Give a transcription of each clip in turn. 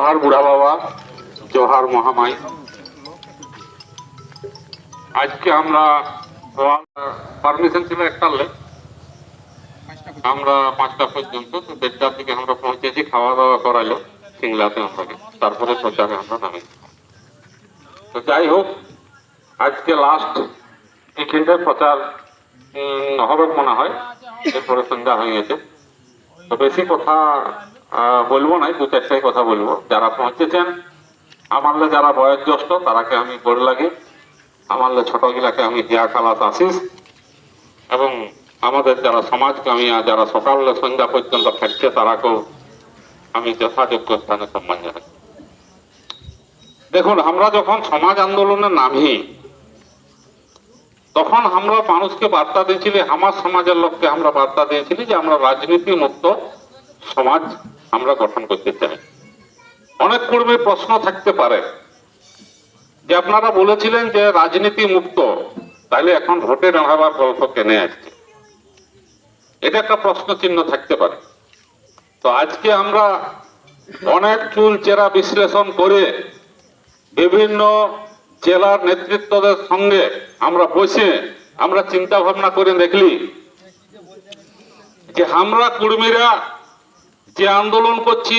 জোহার বুড়া বাবা, জোহার মহামাই। আজকে আমরা পারমিশন ছিল একটা আমরা পাঁচটা পর্যন্ত, তো দেড়টার দিকে আমরা পৌঁছেছি খাওয়া দাওয়া করাইলো, সিংলাতে আমাকে তারপরে প্রচারে আমরা নামি। তো যাই হোক, আজকে লাস্ট এখানটায় প্রচার হবে মনে হয়, এরপরে সন্ধ্যা হয়ে গেছে। তো বেশি কথা বলব না দু চারটাই কথা বলব। যারা পৌঁছেছেন আমারলে যারা বয়োজ্যেষ্ঠ, তারাকে আমি বড় লাগে। আমারলে ছোট গিলাকে আমি হিয়া খালাস আসিস। এবং আমাদের যারা সমাজকামী আর যারা সকালে সন্ধ্যা পর্যন্ত থাকছে, তারাকেও আমি যথাযোগ্য স্থানে সম্মান জানাই। দেখুন, আমরা যখন সমাজ আন্দোলনে নামি, তখন আমরা মানুষকে বার্তা দিয়েছিলি আমার সমাজের লোককে আমরা বার্তা দিয়েছিলি যে, আমরা রাজনীতি মুক্ত সমাজ আমরা গঠন করতে চাই। অনেক কর্মীর প্রশ্ন থাকতে পারে যে আপনারা বলেছিলেন যে রাজনীতি মুক্ত, তাহলে এখন ভোটে দাঁড়াবার গল্প কেনে আসছে? এটা একটা প্রশ্ন চিহ্ন থাকতে পারে। তো আজকে আমরা অনেক চুল চেরা বিশ্লেষণ করে বিভিন্ন জেলার নেতৃত্বদের সঙ্গে আমরা বসে আমরা চিন্তা ভাবনা করে দেখলি যে আমরা কুর্মীরা যে আন্দোলন করছি,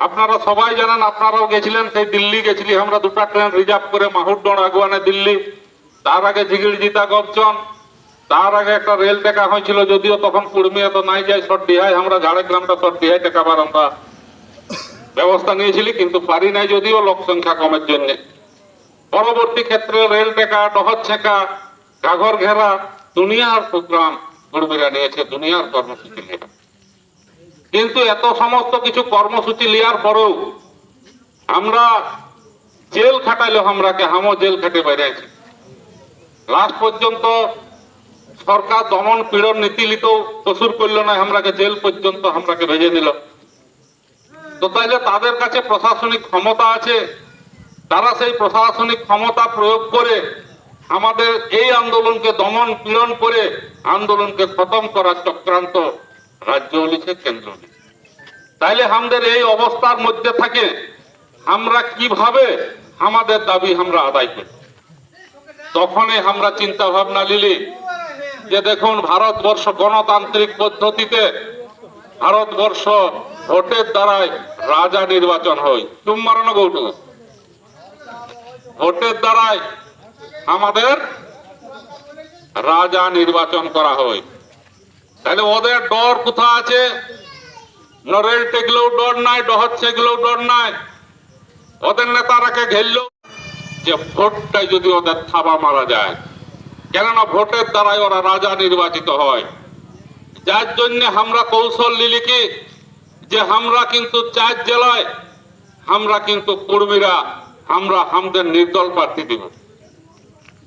আপনারা সবাই জানেন, আপনারাও গেছিলেন, সেই দিল্লি গেছিলি, আমরা দুটা ট্রেন রিজার্ভ করে মাহুরডন আগুয়ানে দিল্লি। তার আগে ঝিগির জিতা গবচন তার আগে একটা রেল টেকা হয়েছিল, যদিও তখন কুর্মী এত নাই যায় শর্ট ডিহাই আমরা ঝাড়গ্রামটা শর্ট ডিহাই টেকাবার আমরা ব্যবস্থা নিয়েছিলি, কিন্তু পারি নাই যদিও লোক সংখ্যা কমের জন্য। পরবর্তী ক্ষেত্রে রেল টেকা ডহর ছেঁকা, ঘাঘর ঘেরা, দুনিয়ার প্রোগ্রাম কর্মীরা নিয়েছে, দুনিয়ার কর্মসূচি নিয়ে। কিন্তু এত সমস্ত কিছু কর্মসূচি নেওয়ার পরেও আমরা জেল খাটাইলো আমরাকে হামও জেল খাটে বাইরে আছি লাস্ট পর্যন্ত সরকার দমন পীড়ন নীতি লিত কসুর করল না আমরাকে জেল পর্যন্ত আমরাকে ভেজে দিল তো তাইলে তাদের কাছে প্রশাসনিক ক্ষমতা আছে, তারা সেই প্রশাসনিক ক্ষমতা প্রয়োগ করে আমাদের এই আন্দোলনকে দমন পীড়ন করে আন্দোলনকে খতম করার চক্রান্ত রাজ্য লিখে কেন্দ্র লিখে তাইলে আমাদের এই অবস্থার মধ্যে থাকে, আমরা কীভাবে আমাদের দাবি আমরা আদায় করি? তখনই আমরা চিন্তা ভাবনা নিলি যে দেখুন, ভারতবর্ষ গণতান্ত্রিক পদ্ধতিতে ভারতবর্ষ ভোটের দ্বারাই রাজা নির্বাচন হয়। তুম মারানো গৌটু ভোটের দ্বারাই আমাদের রাজা নির্বাচন করা হয়। তাহলে ওদের ডর কোথা আছে? নরেল টেকলেও ডর নাই ডহর ছেগলেও ডর নাই। ওদের নেতারাকে ঘেরলেও যে ভোটটাই যদি ওদের থাবা মারা যায়। কেননা ভোটের দ্বারাই ওরা রাজা নির্বাচিত হয়। যার জন্য আমরা কৌশল নিলি কি যে আমরা কিন্তু চার জেলায়, আমরা কিন্তু কর্মীরা, আমরা আমাদের নির্দল প্রার্থী দিব।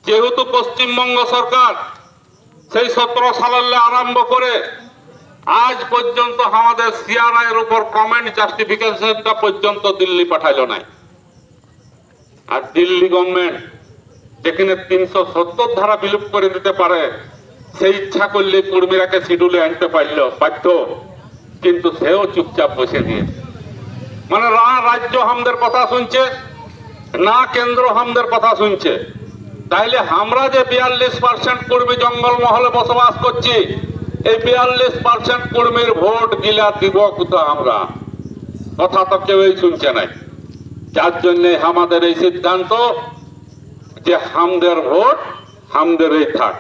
যেহেতু পশ্চিমবঙ্গ সরকার সেই সতেরো সালে আরম্ভ করে আজ পর্যন্ত আমাদের সিআরআই এর উপর কমেন্ট জাস্টিফিকেশনটা পর্যন্ত দিল্লি পাঠাইল নাই। আর দিল্লি গভর্নমেন্ট যেখানে তিনশো সত্তর ধারা বিলুপ করে দিতে পারে, সেই ইচ্ছা করলে কর্মীরাকে শিডিউলে আনতে পারল, বাধ্য। কিন্তু সেও চুপচাপ বসে দিয়ে। মানে না রাজ্য হামদের কথা শুনছে, না কেন্দ্র হামদের কথা শুনছে। তাইলে আমরা যে বিয়াল্লিশ পার্সেন্ট কর্মী জঙ্গল মহলে বসবাস করছি, এই বিয়াল্লিশ পার্সেন্ট কর্মীর ভোট গিলা দিব কোথাও আমরা? কথা তো কেউই শুনছে নাই। যার জন্য আমাদের এই সিদ্ধান্ত যে হামদের ভোট হামদের এই থাক।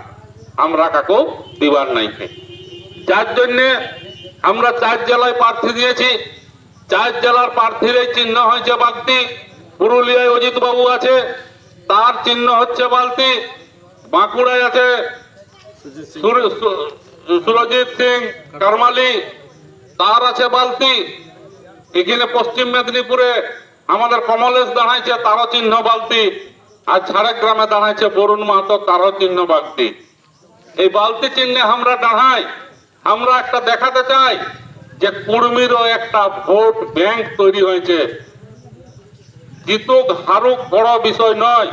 আমরা কাকু দিবার নাই যার জন্য আমরা চার জেলায় প্রার্থী দিয়েছি। চার জেলার প্রার্থীর চিহ্ন হয়েছে বাগদি। পুরুলিয়ায় অজিত বাবু আছে। তার চিহ্ন হচ্ছে বালতি। বাঁকুড়ায় আছে সুরজিৎ সিং কারমালি। তার আছে বালতি। এখানে পশ্চিম মেদিনীপুরে আমাদের কমলেশ দাঁড়াইছে, তারও চিহ্ন বালতি। আর ঝাড়গ্রামে দাঁড়াইছে বরুণ মাহাতো, তারও চিহ্ন বালতি। এই বালতি চিহ্নে আমরা দাঁড়াই। আমরা একটা দেখাতে চাই যে কুর্মীরও একটা ভোট ব্যাংক তৈরি হয়েছে। জিতুক হারুক বড় বিষয় নয়।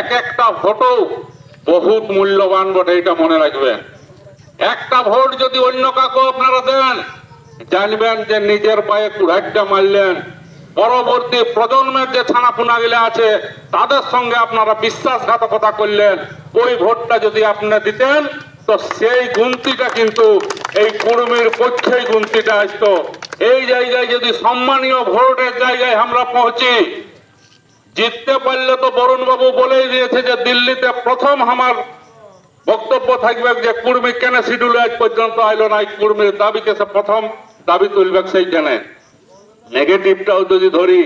এক একটা ভোটও বহুত মূল্যবান বটে এটা মনে রাখবেন একটা ভোট যদি অন্য কাকু আপনারা দেন, জানবেন যে নিজের পায়ে কুড়াইটা মারলেন। পরবর্তী প্রজন্মের যে ছানাপুনা গিলা আছে, তাদের সঙ্গে আপনারা বিশ্বাসঘাতকতা করলেন। ওই ভোটটা যদি আপনি দিতেন, তো সেই গুনতিটা কিন্তু, এই কুর্মীর পক্ষেই গুনতিটা আসতো। এই জায়গায় যদি সম্মানীয় ভোটের জায়গায় আমরা পৌঁছি জিততে পারলে তো বরুণ বাবু বলেই দিয়েছে যে দিল্লিতে প্রথম আমার বক্তব্য থাকবে যে কুর্মী কেন শিডিউল আজ পর্যন্ত আইলো না কুর্মীর দাবিকে সে প্রথম দাবি তুলবে সেই সেইখানে নেগেটিভটাও যদি ধরি,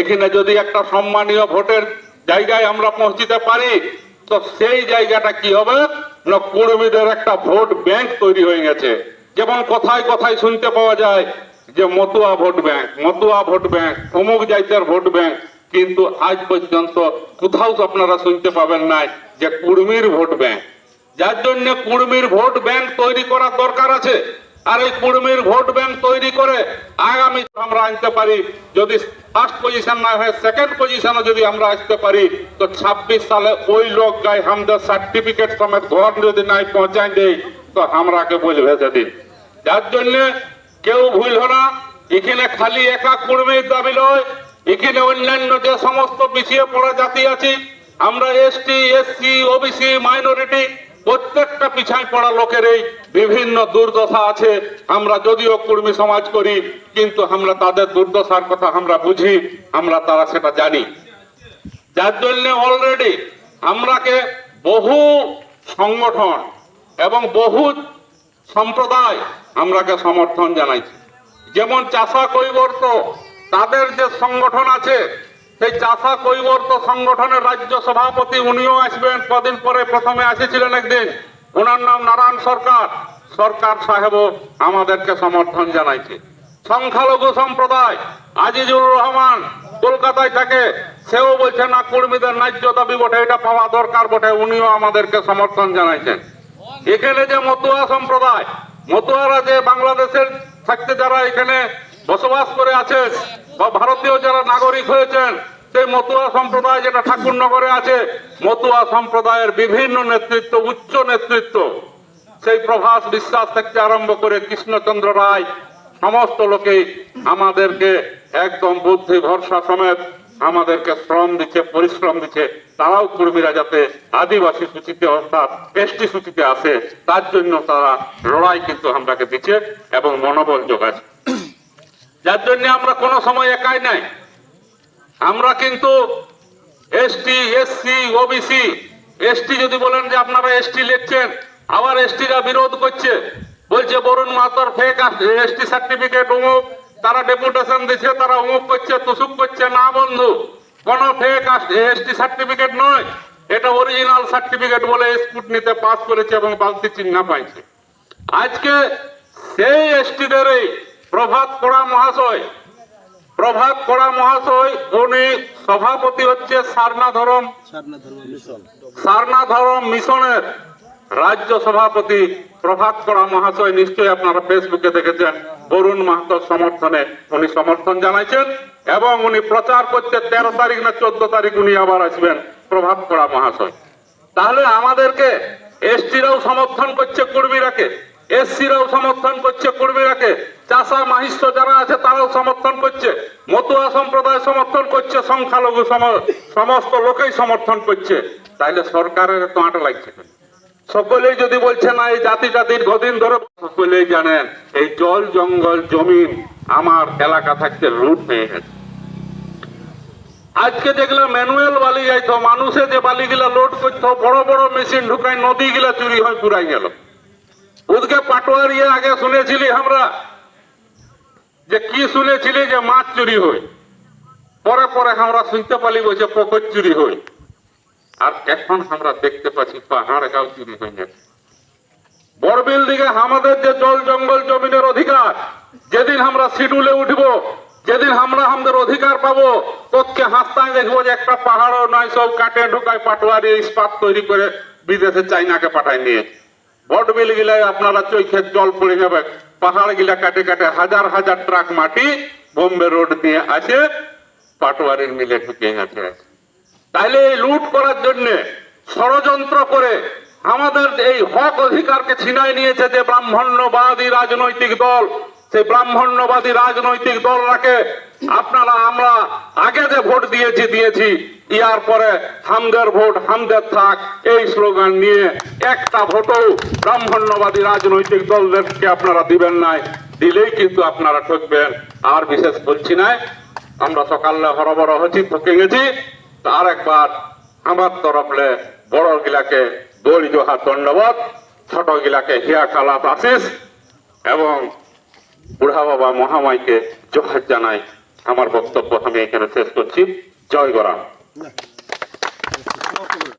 এখানে যদি একটা সম্মানীয় ভোটের জায়গায় আমরা পৌঁছিতে পারি, তো সেই জায়গাটা কি হবে? না কুর্মীদের একটা ভোট ব্যাংক তৈরি হয়ে গেছে। যেমন কথায় কথায় শুনতে পাওয়া যায় যে Matua vote bank, Matua vote bank, অমুক জায়গার ভোট ব্যাংক। কিন্তু আজ পর্যন্ত কোথাও আপনারা শুনতে পাবেন নাই যে কুর্মীর ভোট ব্যাংক। যার জন্য কুর্মীর ভোট ব্যাংক তৈরি করার দরকার আছে। আর এই কুর্মীর ভোট ব্যাংক তৈরি করে আগামী আমরা আনতে পারি। যদি ফার্স্ট পজিশন না হয় সেকেন্ড পজিশনে যদি আমরা আসতে পারি, তো ছাব্বিশ সালে ওই লোক গায়ে আমাদের সার্টিফিকেট সমেত ঘর যদি নাই পৌঁছাই দেই, তো আমরাকে বলবে সেদিন যার জন্য কেউ ভুল না। এখানে খালি একা কুর্মীর দাবি নয় এখানে অন্যান্য যে সমস্ত পিছিয়ে পড়া জাতি আছে, আমরা এসটি এসসি ওবিসি মাইনরিটি প্রত্যেকটা পিছায় পড়া লোকের এই বিভিন্ন দুর্দশা আছে। আমরা যদিও কুর্মী সমাজ করি, কিন্তু আমরা তাদের দুর্দশার কথা আমরা বুঝি, আমরা তারা সেটা জানি। যার জন্য অলরেডি আমরাকে বহু সংগঠন এবং বহু সম্প্রদায় আমরাকে সমর্থন জানাইছি। যেমন চাষা কৈবর্ত তাদের যে সংগঠন আছে, সেই চাষা কৈবর্ত সংগঠনের রাজ্য সভাপতি উনিও আসবেন। কদিন পরে প্রথমে এসেছিলেন একদিন। ওনার নাম নারায়ণ সরকার। সরকার সাহেবও আমাদেরকে সমর্থন জানাইছে। সংখ্যালঘু সম্প্রদায়, আজিজুর রহমান কলকাতায় থাকে, সেও বলছে না, কর্মীদের ন্যায্য দাবি বটে, এটা পাওয়া দরকার বটে। উনিও আমাদেরকে সমর্থন জানাইছেন। এখানে যে মতুয়া সম্প্রদায়, মতুয়ারা যে বাংলাদেশের থাকতে যারা এখানে বসবাস করে আছেন বা ভারতীয় যারা নাগরিক হয়েছেন, সেই মতুয়া সম্প্রদায় যেটা ঠাকুরনগরে আছে, মতুয়া সম্প্রদায়ের বিভিন্ন নেতৃত্ব, উচ্চ নেতৃত্ব, সেই প্রভাস বিশ্বাস থেকে আরম্ভ করে কৃষ্ণচন্দ্র রায়, সমস্ত লোকে আমাদেরকে একদম বুদ্ধি, ভরসা সমেত আমাদেরকে শ্রম দিচ্ছে, পরিশ্রম দিচ্ছে। তারাও কর্মীরা যাতে আদিবাসী সূচিতে অর্থাৎ এসটি সূচিতে আসে, তার জন্য তারা লড়াই কিন্তু আমরাকে দিচ্ছে এবং মনোবল যোগাচ্ছে। যার জন্য আমরা কোনো সময় একাই নাই। আমরা কিন্তু এসটি এসসি ওবিসি এসটি যদি বলেন যে আপনারা এসটি লিখছেন, আবার এসটিরা বিরোধ করছে, বলছে বরুণ মাতর ফেক এসটি সার্টিফিকেট অমুক, তারা ডেপুটেশন দিচ্ছে তারা অমুক করছে, তুসুক করছে, না বন্ধু। কোন ফেক এসটি সার্টিফিকেট নয়। এটা অরিজিনাল সার্টিফিকেট বলে স্কুটনিতে পাস করেছে এবং বালতি চিহ্ন পাইছে। আজকে সেই এসটিদের প্রভাত করা মহাশয়। প্রভাত করা মহাশয়, উনি সভাপতি হচ্ছে সারনা ধরম। সারনা ধরম মিশনের রাজ্য সভাপতি। প্রভাত করা মহাশয় নিশ্চয়ই আপনারা ফেসবুকে দেখেছেন। বরুণ মাহাতোর সমর্থনে উনি সমর্থন জানাইছেন এবং উনি প্রচার করতে তেরো তারিখ না চোদ্দ তারিখ উনি আবার আসবেন প্রভাত করা মহাশয়। তাহলে আমাদেরকে এসটিরাও সমর্থন করছে কর্মীরাকে, এসসিরাও সমর্থন করছে কর্মীরাকে চাষা মাহিষ্য যারা আছে, তারাও সমর্থন করছে। মতুয়া সম্প্রদায় সমর্থন করছে, সংখ্যালঘু সমস্ত লোকেই সমর্থন করছে। তাইলে সরকারের তো আটা লাগছে? সকলেই যদি বলছে, না, এই জাতিটা দীর্ঘদিন ধরে সকলেই জানেন, এই জল জঙ্গল জমিন আমার এলাকা থাকতে লুট হয়ে গেছে। আজকে দেখলাম ম্যানুয়াল বালি যাইতো, মানুষে যে বালিগুলা লোড করতো, বড় বড় মেশিন ঢুকায় নদী গুলা চুরি হয়, পুরাই গেল। ওদিকে পাটোয়ারিয়া আগে শুনেছিলি আমরা যে কি শুনেছিলি যে মাছ চুরি হয়? পরে পরে আমরা শুনতে পারি বলছে পকর চুরি হয়। আর এখন আমরা দেখতে পাচ্ছি পাহাড় গাও চুরি হয়ে গেছে বড়বিল দিকে আমাদের যে জল জঙ্গল জমিনের অধিকার, যেদিন আমরা শিডিউলে উঠবো, যেদিন আমরা আমাদের অধিকার পাবো তোকে হাসতায় দেখব যে একটা পাহাড়ও নয়, সব কাটে ঢুকায় পাটোয়ারি, ইস্পাত তৈরি করে বিদেশে চাইনাকে পাঠায় নিয়ে। বটবিল গিলায় আপনারা চৈখের জল পড়ে যাবে। পাহাড় গিলা কাটে কাটে হাজার হাজার ট্রাক মাটি বোম্বে রোড দিয়ে আসে, পাটোয়ারির মিলে ঢুকে গেছে। তাইলে এই লুট করার জন্য ষড়যন্ত্র করে আমাদের এই হক অধিকারকে ছিনাই নিয়েছে যে ব্রাহ্মণ্যবাদী রাজনৈতিক দল সেই ব্রাহ্মণ্যবাদী রাজনৈতিক দলটাকে আপনারা, আমরা আগে যে ভোট দিয়েছি দিয়েছি ইয়ার পরে হামদের ভোট হামদের থাক, এই স্লোগান নিয়ে একটা ভোটও ব্রাহ্মণ্যবাদী রাজনৈতিক দলদেরকে আপনারা দিবেন নাই। দিলেই কিন্তু আপনারা ঠকবেন। আর বিশেষ বলছি না আমরা সকালে হরবর হচ্ছি, ঠকে গেছি। তার একবার আমার তরফলে বড় গিলাকে দড়ি জোহার দণ্ডবত ছোট গিলাকে হিয়া কালাপ আশিস এবং বুড়া বাবা মহামাইকে জোহার জানাই। আমার বক্তব্য আমি এখানে শেষ করছি। জয় গরাম। না